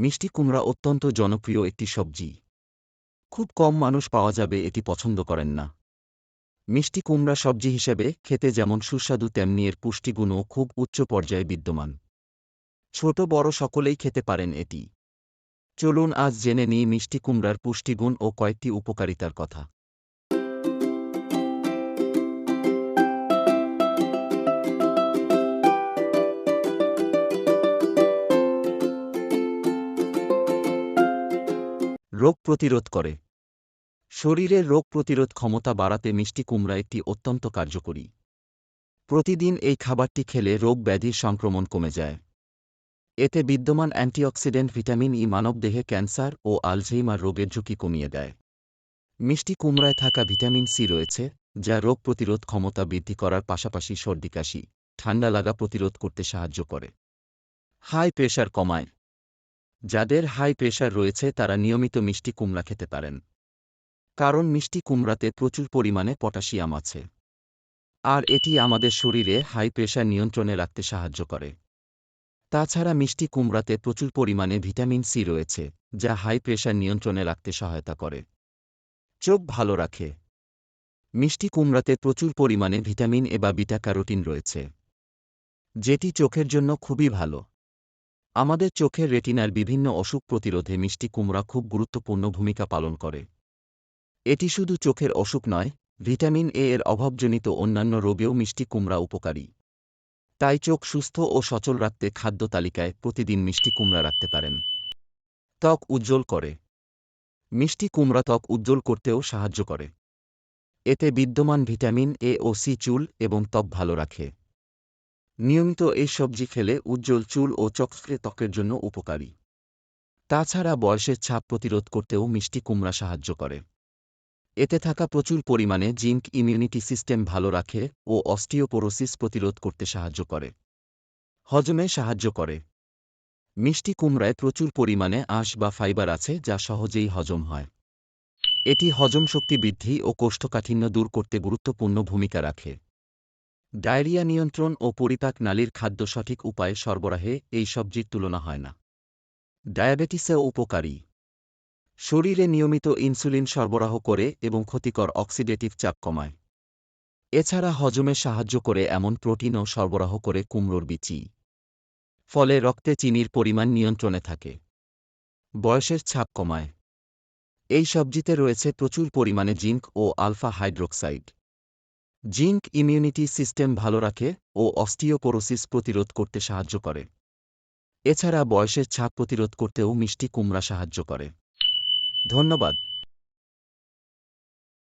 মিষ্টি কুমড়া অত্যন্ত জনপ্রিয় একটি সবজি। খুব কম মানুষ পাওয়া যাবে এটি পছন্দ করেন না। মিষ্টি কুমড়া সবজি হিসেবে খেতে যেমন সুস্বাদু, তেমনি এর পুষ্টিগুণও খুব উচ্চ পর্যায়ে বিদ্যমান। ছোট, বড় সকলেই খেতে পারেন এটি। চলুন আজ জেনে নিই মিষ্টি কুমড়ার পুষ্টিগুণ ও কয়েকটি উপকারিতার কথা। রোগ প্রতিরোধ করে। শরীরের রোগ প্রতিরোধ ক্ষমতা বাড়াতে মিষ্টি কুমড়া একটি অত্যন্ত কার্যকরী। প্রতিদিন এই খাবারটি খেলে রোগ ব্যাধির সংক্রমণ কমে যায়। এতে বিদ্যমান অ্যান্টিঅক্সিডেন্ট, ভিটামিন ই মানবদেহে ক্যান্সার ও আলঝেইমার রোগের ঝুঁকি কমিয়ে দেয়। মিষ্টি কুমড়ায় থাকা ভিটামিন সি রয়েছে, যা রোগ প্রতিরোধ ক্ষমতা বৃদ্ধি করার পাশাপাশি সর্দি কাশি, ঠান্ডা লাগা প্রতিরোধ করতে সাহায্য করে। হাই প্রেশার কমায়। যাদের হাই প্রেশার রয়েছে তারা নিয়মিত মিষ্টি কুমড়া খেতে পারেন। কারণ মিষ্টি কুমড়াতে প্রচুর পরিমাণে পটাশিয়াম আছে। আর এটি আমাদের শরীরে হাই প্রেশার নিয়ন্ত্রণে রাখতে সাহায্য করে। তাছাড়া মিষ্টি কুমড়াতে প্রচুর পরিমাণে ভিটামিন সি রয়েছে, যা হাই প্রেশার নিয়ন্ত্রণে রাখতে সহায়তা করে। চোখ ভালো রাখে। মিষ্টি কুমড়াতে প্রচুর পরিমাণে ভিটামিন এ বা বিটা ক্যারোটিন রয়েছে, যেটি চোখের জন্য খুবই ভালো। আমাদের চোখের রেটিনার বিভিন্ন অসুখ প্রতিরোধে মিষ্টি কুমড়া খুব গুরুত্বপূর্ণ ভূমিকা পালন করে। এটি শুধু চোখের অসুখ নয়, ভিটামিন এ এর অভাবজনিত অন্যান্য রোগেও মিষ্টি কুমড়া উপকারী। তাই চোখ সুস্থ ও সচল রাখতে খাদ্য তালিকায় প্রতিদিন মিষ্টি কুমড়া রাখতে পারেন। ত্বক উজ্জ্বল করে। মিষ্টি কুমড়া ত্বক উজ্জ্বল করতেও সাহায্য করে। এতে বিদ্যমান ভিটামিন এ ও সি চুল এবং ত্বক ভালো রাখে। নিয়মিত এই সবজি খেলে উজ্জ্বল চুল ও চকচকে ত্বকের জন্য উপকারী। তাছাড়া বয়সের ছাপ প্রতিরোধ করতেও মিষ্টি কুমড়া সাহায্য করে। এতে থাকা প্রচুর পরিমাণে জিঙ্ক ইমিউনিটি সিস্টেম ভালো রাখে ও অস্টিওপোরোসিস প্রতিরোধ করতে সাহায্য করে। হজমে সাহায্য করে। মিষ্টি কুমড়ায় প্রচুর পরিমাণে আঁশ বা ফাইবার আছে যা সহজেই হজম হয়। এটি হজম শক্তি বৃদ্ধি ও কোষ্ঠকাঠিন্য দূর করতে গুরুত্বপূর্ণ ভূমিকা রাখে। ডায়রিয়া নিয়ন্ত্রণ ও পরিপাক নালীর খাদ্য সঠিক উপায়ে সরবরাহে এই সবজির তুলনা হয় না। ডায়াবেটিসেও উপকারী। শরীরে নিয়মিত ইনসুলিন সরবরাহ করে এবং ক্ষতিকর অক্সিডেটিভ চাপ কমায়। এছাড়া হজমে সাহায্য করে এমন প্রোটিনও সরবরাহ করে কুমড়োর বিচি। ফলে রক্তে চিনির পরিমাণ নিয়ন্ত্রণে থাকে। বয়সের ছাপ কমায়। এই সবজিতে রয়েছে প্রচুর পরিমাণে জিঙ্ক ও alpha hydroxide. Zinc immunity system ভালো রাখে ও অস্টিওপোরোসিস প্রতিরোধ করতে সাহায্য করে। এছাড়া বয়সের ছাপ প্রতিরোধ করতেও মিষ্টি কুমড়া সাহায্য করে। ধন্যবাদ।